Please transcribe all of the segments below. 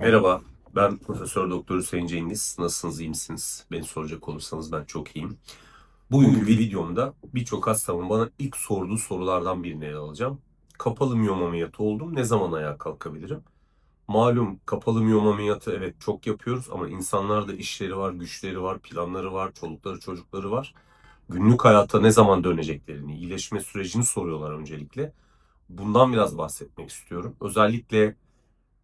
Merhaba, ben Profesör Doktor Hüseyin Cengiz. Nasılsınız, iyi misiniz? Beni soracak olursanız ben çok iyiyim. Bugünkü videomda birçok hastamın bana ilk sorduğu sorulardan birini ele alacağım. Kapalı miyom ameliyatı oldum, ne zaman ayağa kalkabilirim? Malum kapalı miyom ameliyatı evet çok yapıyoruz ama insanlarda işleri var, güçleri var, planları var, çolukları çocukları var. Günlük hayata ne zaman döneceklerini, iyileşme sürecini soruyorlar öncelikle. Bundan biraz bahsetmek istiyorum. Özellikle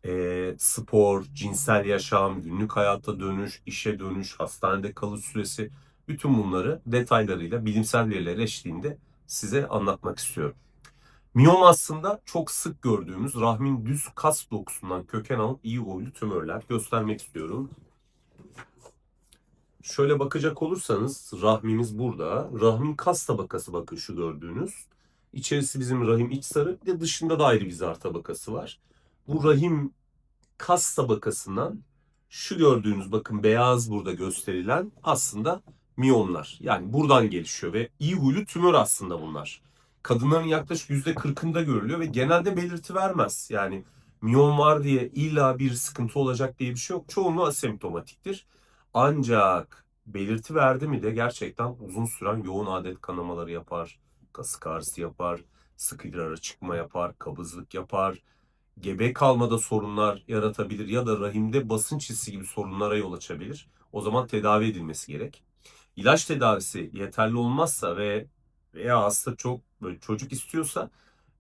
e, spor, cinsel yaşam, günlük hayata dönüş, işe dönüş, hastanede kalış süresi bütün bunları detaylarıyla bilimsel veriler eşliğinde size anlatmak istiyorum. Miyom aslında çok sık gördüğümüz rahmin düz kas dokusundan köken alıp iyi boylu tümörler göstermek istiyorum. Şöyle bakacak olursanız rahmimiz burada. Rahmin kas tabakası bakın şu gördüğünüz. İçerisi bizim rahim iç sarı bir de dışında da ayrı bir zar tabakası var. Bu rahim kas tabakasından şu gördüğünüz bakın beyaz burada gösterilen aslında miyomlar. Yani buradan gelişiyor ve iyi huylu tümör aslında bunlar. Kadınların yaklaşık %40'ında görülüyor ve genelde belirti vermez. Yani miyom var diye illa bir sıkıntı olacak diye bir şey yok. Çoğunluğu asemptomatiktir. Ancak belirti verdi mi de gerçekten uzun süren yoğun adet kanamaları yapar, kasık ağrısı yapar, sık idrara çıkma yapar, kabızlık yapar, gebe kalmada sorunlar yaratabilir ya da rahimde basınç hissi gibi sorunlara yol açabilir. O zaman tedavi edilmesi gerek. İlaç tedavisi yeterli olmazsa ve veya hasta çok böyle çocuk istiyorsa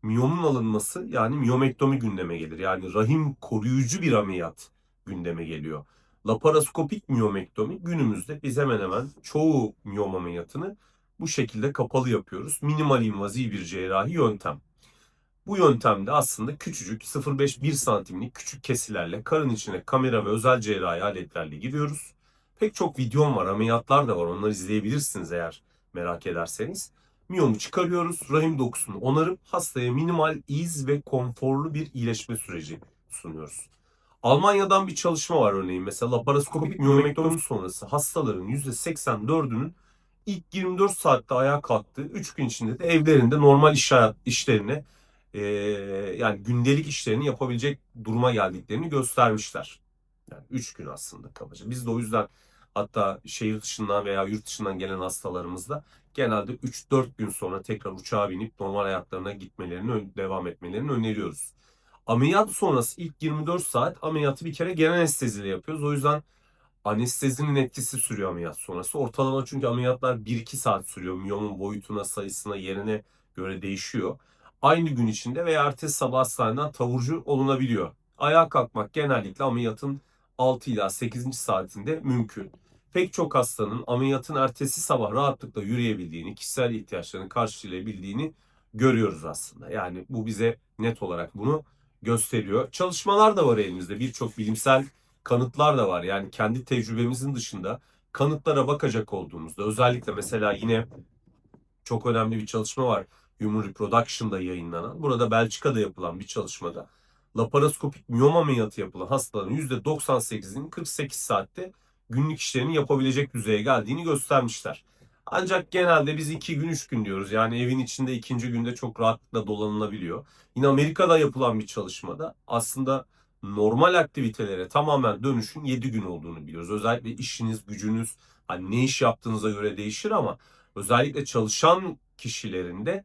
miyomun alınması yani miyomektomi gündeme gelir. Yani rahim koruyucu bir ameliyat gündeme geliyor. Laparoskopik miyomektomi günümüzde biz hemen hemen çoğu miyom ameliyatını bu şekilde kapalı yapıyoruz. Minimal invaziv bir cerrahi yöntem. Bu yöntemde aslında küçücük 0,5-1 santimlik küçük kesilerle karın içine kamera ve özel cerrahi aletlerle giriyoruz. Pek çok videom var, ameliyatlar da var. Onları izleyebilirsiniz eğer merak ederseniz. Miyomu çıkarıyoruz, rahim dokusunu onarıp hastaya minimal iz ve konforlu bir iyileşme süreci sunuyoruz. Almanya'dan bir çalışma var örneğin. Mesela laparoskopik miyomektomi sonrası hastaların %84'ünün ilk 24 saatte ayağa kalktığı, 3 gün içinde de evlerinde normal iş hayat, işlerine e, yani gündelik işlerini yapabilecek duruma geldiklerini göstermişler. Yani 3 gün aslında kabaca. Biz de o yüzden hatta şehir dışından veya yurt dışından gelen hastalarımızda genelde 3-4 gün sonra tekrar uçağa binip normal hayatlarına gitmelerini, devam etmelerini öneriyoruz. Ameliyat sonrası ilk 24 saat ameliyatı bir kere genel anesteziyle yapıyoruz. O yüzden anestezinin etkisi sürüyor ameliyat sonrası. Ortalama çünkü ameliyatlar 1-2 saat sürüyor. Miyomun boyutuna, sayısına, yerine göre değişiyor. Aynı gün içinde veya ertesi sabah hastaneden taburcu olunabiliyor. Ayağa kalkmak genellikle ameliyatın 6 ila 8. saatinde mümkün. Pek çok hastanın ameliyatın ertesi sabah rahatlıkla yürüyebildiğini, kişisel ihtiyaçlarını karşılayabildiğini görüyoruz aslında. Yani bu bize net olarak bunu gösteriyor. Çalışmalar da var elimizde. Birçok bilimsel kanıtlar da var. Yani kendi tecrübemizin dışında kanıtlara bakacak olduğumuzda özellikle mesela yine çok önemli bir çalışma var. Human Reproduction'da yayınlanan. Burada Belçika'da yapılan bir çalışmada laparoskopik miyom ameliyatı yapılan hastaların %98'inin 48 saatte günlük işlerini yapabilecek düzeye geldiğini göstermişler. Ancak genelde biz iki gün üç gün diyoruz. Yani evin içinde ikinci günde çok rahatlıkla dolanılabiliyor. Yine Amerika'da yapılan bir çalışmada aslında normal aktivitelere tamamen dönüşün 7 gün olduğunu biliyoruz. Özellikle işiniz, gücünüz, hani ne iş yaptığınıza göre değişir ama özellikle çalışan kişilerin de e,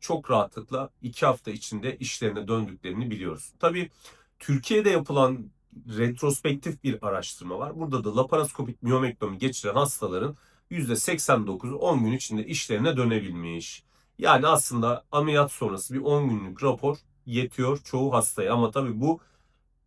çok rahatlıkla 2 hafta içinde işlerine döndüklerini biliyoruz. Tabii Türkiye'de yapılan retrospektif bir araştırma var. Burada da laparoskopik miyomektomi geçiren hastaların %89'u 10 gün içinde işlerine dönebilmiş. Yani aslında ameliyat sonrası bir 10 günlük rapor yetiyor çoğu hastaya ama tabii bu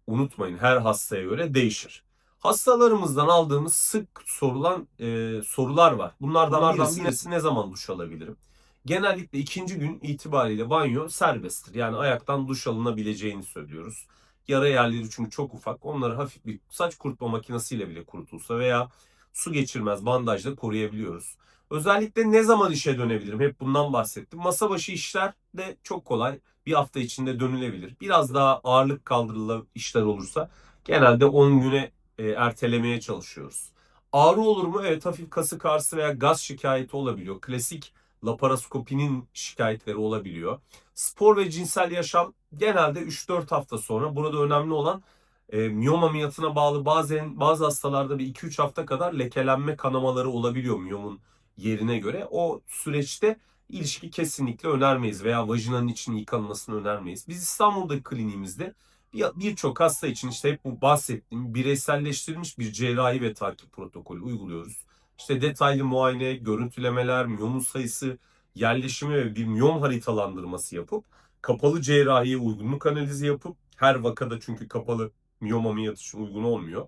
unutmayın her hastaya göre değişir. Hastalarımızdan aldığımız sık sorulan e, sorular var. Bunlardan, Bunlardan birisi, birisi ne zaman duş alabilirim? Genellikle ikinci gün itibariyle banyo serbesttir. Yani ayaktan duş alınabileceğini söylüyoruz. Yara yerleri çünkü çok ufak. Onları hafif bir saç kurutma makinesiyle bile kurutulsa veya su geçirmez bandajla koruyabiliyoruz. Özellikle ne zaman işe dönebilirim? Hep bundan bahsettim. Masa başı işler de çok kolay. Bir hafta içinde dönülebilir. Biraz daha ağırlık kaldırılı işler olursa genelde 10 güne e, ertelemeye çalışıyoruz. Ağrı olur mu? Evet hafif kasık ağrısı veya gaz şikayeti olabiliyor. Klasik laparoskopinin şikayetleri olabiliyor. Spor ve cinsel yaşam genelde 3-4 hafta sonra. Burada önemli olan E, miyom ameliyatına bağlı bazen bazı hastalarda bir 2-3 hafta kadar lekelenme kanamaları olabiliyor miyomun yerine göre. O süreçte ilişki kesinlikle önermeyiz veya vajinanın içinin yıkanmasını önermeyiz. Biz İstanbul'daki kliniğimizde bir- birçok hasta için işte hep bu bahsettiğim bireyselleştirilmiş bir cerrahi ve takip protokolü uyguluyoruz. İşte detaylı muayene, görüntülemeler, miyomun sayısı, yerleşimi ve bir miyom haritalandırması yapıp kapalı cerrahiye uygunluk analizi yapıp her vakada çünkü kapalı miyom ameliyat için uygun olmuyor.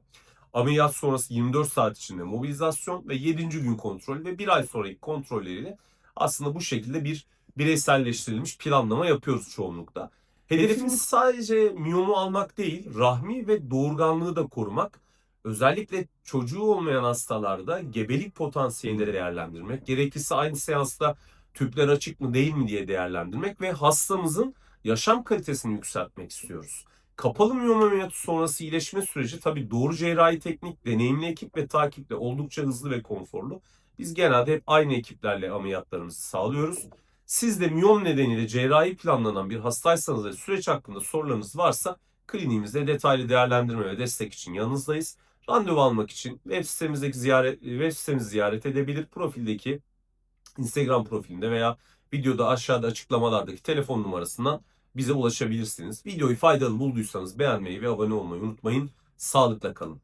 Ameliyat sonrası 24 saat içinde mobilizasyon ve 7. gün kontrol ve bir ay sonraki kontrolleriyle aslında bu şekilde bir bireyselleştirilmiş planlama yapıyoruz çoğunlukla. Hedefimiz sadece miyomu almak değil, rahmi ve doğurganlığı da korumak. Özellikle çocuğu olmayan hastalarda gebelik potansiyelini de değerlendirmek, gerekirse aynı seansta tüpler açık mı değil mi diye değerlendirmek ve hastamızın yaşam kalitesini yükseltmek istiyoruz. Kapalı miyom ameliyatı sonrası iyileşme süreci tabii doğru cerrahi teknik, deneyimli ekip ve takiple oldukça hızlı ve konforlu. Biz genelde hep aynı ekiplerle ameliyatlarımızı sağlıyoruz. Siz de miyom nedeniyle cerrahi planlanan bir hastaysanız ve süreç hakkında sorularınız varsa kliniğimizde detaylı değerlendirme ve destek için yanınızdayız. Randevu almak için web sitemizdeki ziyaret web sitemizi ziyaret edebilir. Profildeki Instagram profilinde veya videoda aşağıda açıklamalardaki telefon numarasından bize ulaşabilirsiniz. Videoyu faydalı bulduysanız beğenmeyi ve abone olmayı unutmayın. Sağlıkla kalın.